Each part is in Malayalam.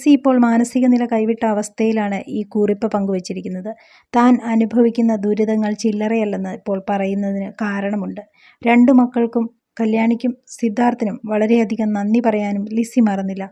ലിസി ഇപ്പോൾ മാനസിക നില കൈവിട്ട അവസ്ഥയിലാണ് ഈ കുറിപ്പ് പങ്കുവച്ചിരിക്കുന്നത്. താൻ അനുഭവിക്കുന്ന ദുരിതങ്ങൾ ചില്ലറയല്ലെന്ന് ഇപ്പോൾ പറയുന്നതിന് കാരണമുണ്ട്. രണ്ടു മക്കൾക്കും കല്യാണിക്കും സിദ്ധാർത്ഥിനും വളരെയധികം നന്ദി പറയാനും ലിസി മറന്നില്ല.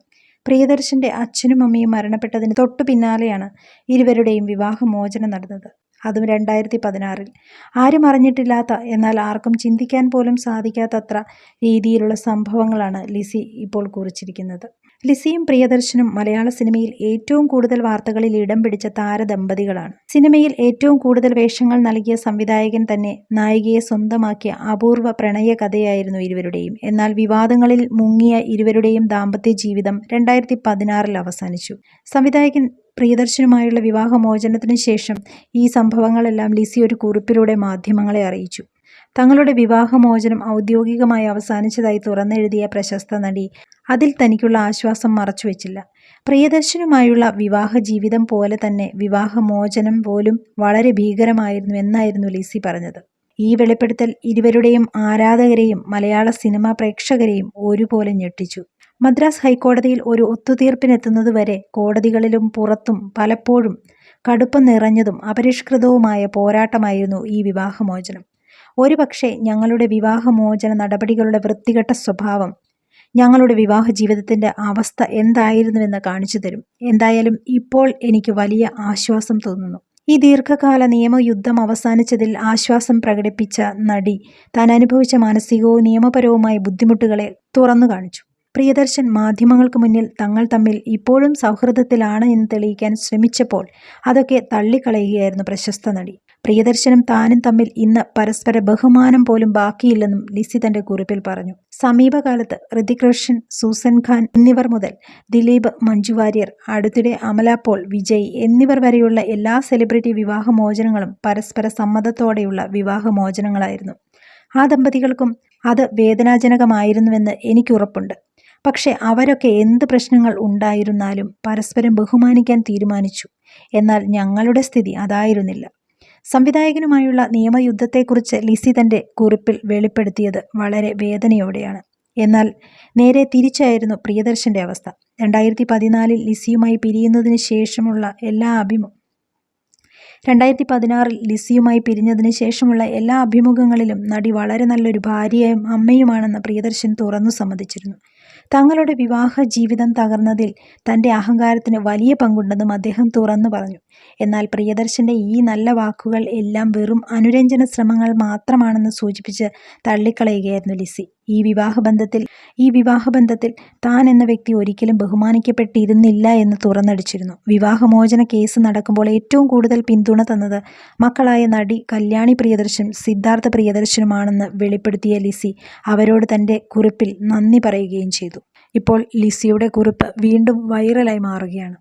പ്രിയദർശന്റെ അച്ഛനും അമ്മയും മരണപ്പെട്ടതിന് തൊട്ടു പിന്നാലെയാണ് ഇരുവരുടെയും വിവാഹമോചനം നടന്നത്. അതും രണ്ടായിരത്തി പതിനാറിൽ ആരും അറിഞ്ഞിട്ടില്ലാത്ത എന്നാൽ ആർക്കും ചിന്തിക്കാൻ പോലും സാധിക്കാത്തത്ര രീതിയിലുള്ള സംഭവങ്ങളാണ് ലിസി ഇപ്പോൾ കുറിച്ചിരിക്കുന്നത്. ലിസിയും പ്രിയദർശനും മലയാള സിനിമയിൽ ഏറ്റവും കൂടുതൽ വാർത്തകളിൽ ഇടം പിടിച്ച താരദമ്പതികളാണ്. സിനിമയിൽ ഏറ്റവും കൂടുതൽ വേഷങ്ങൾ നൽകിയ സംവിധായകൻ തന്നെ നായികയെ സ്വന്തമാക്കിയ അപൂർവ പ്രണയ കഥയായിരുന്നു ഇരുവരുടെയും. എന്നാൽ വിവാദങ്ങളിൽ മുങ്ങിയ ഇരുവരുടെയും ദാമ്പത്യ ജീവിതം രണ്ടായിരത്തി പതിനാറിൽ അവസാനിച്ചു. സംവിധായകൻ പ്രിയദർശനുമായുള്ള വിവാഹമോചനത്തിനു ശേഷം ഈ സംഭവങ്ങളെല്ലാം ലിസി ഒരു കുറിപ്പിലൂടെ മാധ്യമങ്ങളെ അറിയിച്ചു. തങ്ങളുടെ വിവാഹമോചനം ഔദ്യോഗികമായി അവസാനിച്ചതായി തുറന്നെഴുതിയ പ്രശസ്ത നടി. അതിൽ തനിക്കുള്ള ആശ്വാസം മറച്ചുവെച്ചില്ല. പ്രിയദർശനുമായുള്ള വിവാഹ ജീവിതം പോലെ തന്നെ വിവാഹമോചനം പോലും വളരെ ഭീകരമായിരുന്നു എന്നായിരുന്നു ലിസി പറഞ്ഞത്. ഈ വെളിപ്പെടുത്തൽ ഇരുവരുടെയും ആരാധകരെയും മലയാള സിനിമാ പ്രേക്ഷകരെയും ഒരുപോലെ ഞെട്ടിച്ചു. മദ്രാസ് ഹൈക്കോടതിയിൽ ഒരു ഒത്തുതീർപ്പിനെത്തുന്നതുവരെ കോടതികളിലും പുറത്തും പലപ്പോഴും കടുപ്പം നിറഞ്ഞതും അപരിഷ്കൃതവുമായ പോരാട്ടമായിരുന്നു ഈ വിവാഹമോചനം. ഒരുപക്ഷെ ഞങ്ങളുടെ വിവാഹമോചന നടപടികളുടെ വൃത്തികെട്ട സ്വഭാവം ഞങ്ങളുടെ വിവാഹ ജീവിതത്തിന്റെ അവസ്ഥ എന്തായിരുന്നുവെന്ന് കാണിച്ചു തരും. എന്തായാലും ഇപ്പോൾ എനിക്ക് വലിയ ആശ്വാസം തോന്നുന്നു. ഈ ദീർഘകാല നിയമയുദ്ധം അവസാനിച്ചതിൽ ആശ്വാസം പ്രകടിപ്പിച്ച നടി താൻ അനുഭവിച്ച മാനസികവും നിയമപരവുമായ ബുദ്ധിമുട്ടുകളെ തുറന്നു കാണിച്ചു. പ്രിയദർശൻ മാധ്യമങ്ങൾക്ക് മുന്നിൽ തങ്ങൾ തമ്മിൽ ഇപ്പോഴും സൗഹൃദത്തിലാണ് എന്ന് തെളിയിക്കാൻ ശ്രമിച്ചപ്പോൾ അതൊക്കെ തള്ളിക്കളയുകയായിരുന്നു പ്രശസ്ത നടി. പ്രിയദർശനും താനും തമ്മിൽ ഇന്ന് പരസ്പര ബഹുമാനം പോലും ബാക്കിയില്ലെന്നും ലിസി തന്റെ കുറിപ്പിൽ പറഞ്ഞു. സമീപകാലത്ത് ഋതിക് റോഷൻ സൂസൻ ഖാൻ എന്നിവർ മുതൽ ദിലീപ് മഞ്ജു വാര്യർ അടുത്തിടെ അമല വിജയ് എന്നിവർ വരെയുള്ള എല്ലാ സെലിബ്രിറ്റി വിവാഹമോചനങ്ങളും പരസ്പര സമ്മതത്തോടെയുള്ള വിവാഹമോചനങ്ങളായിരുന്നു. ആ ദമ്പതികൾക്കും അത് വേദനാജനകമായിരുന്നുവെന്ന് എനിക്കുറപ്പുണ്ട്. പക്ഷെ അവരൊക്കെ എന്ത് പ്രശ്നങ്ങൾ ഉണ്ടായിരുന്നാലും പരസ്പരം ബഹുമാനിക്കാൻ തീരുമാനിച്ചു. എന്നാൽ ഞങ്ങളുടെ സ്ഥിതി അതായിരുന്നില്ല. സംവിധായകനുമായുള്ള നിയമയുദ്ധത്തെക്കുറിച്ച് ലിസി തന്റെ കുറിപ്പിൽ വെളിപ്പെടുത്തിയത് വളരെ വേദനയോടെയാണ്. എന്നാൽ നേരെ തിരിച്ചായിരുന്നു പ്രിയദർശന്റെ അവസ്ഥ. രണ്ടായിരത്തി പതിനാലിൽ ലിസിയുമായി പിരിയുന്നതിന് ശേഷമുള്ള എല്ലാ അഭിമു രണ്ടായിരത്തി പതിനാറിൽ ലിസിയുമായി പിരിഞ്ഞതിന് ശേഷമുള്ള എല്ലാ അഭിമുഖങ്ങളിലും നടി വളരെ നല്ലൊരു ഭാര്യയും അമ്മയുമാണെന്ന് പ്രിയദർശൻ തുറന്നു സമ്മതിച്ചിരുന്നു. തങ്ങളുടെ വിവാഹ ജീവിതം തകർന്നതിൽ തന്റെ അഹങ്കാരത്തിന് വലിയ പങ്കുണ്ടെന്നും അദ്ദേഹം തുറന്നു പറഞ്ഞു. എന്നാൽ പ്രിയദർശന്റെ ഈ നല്ല വാക്കുകൾ എല്ലാം വെറും അനുരഞ്ജന ശ്രമങ്ങൾ മാത്രമാണെന്ന് സൂചിപ്പിച്ച് തള്ളിക്കളയുകയായിരുന്നു ലിസി. ഈ വിവാഹബന്ധത്തിൽ ഈ വിവാഹബന്ധത്തിൽ താൻ എന്ന വ്യക്തി ഒരിക്കലും ബഹുമാനിക്കപ്പെട്ടിരുന്നില്ല എന്ന് തുറന്നടിച്ചിരുന്നു. വിവാഹമോചന കേസ് നടക്കുമ്പോൾ ഏറ്റവും കൂടുതൽ പിന്തുണ തന്നത് മക്കളായ നടി കല്യാണി പ്രിയദർശൻ സിദ്ധാർത്ഥ പ്രിയദർശനുമാണെന്ന് വെളിപ്പെടുത്തിയ ലിസി അവരോട് തന്റെ കുറിപ്പിൽ നന്ദി പറയുകയും ചെയ്തു. ഇപ്പോൾ ലിസിയുടെ കുറിപ്പ് വീണ്ടും വൈറലായി മാറുകയാണ്.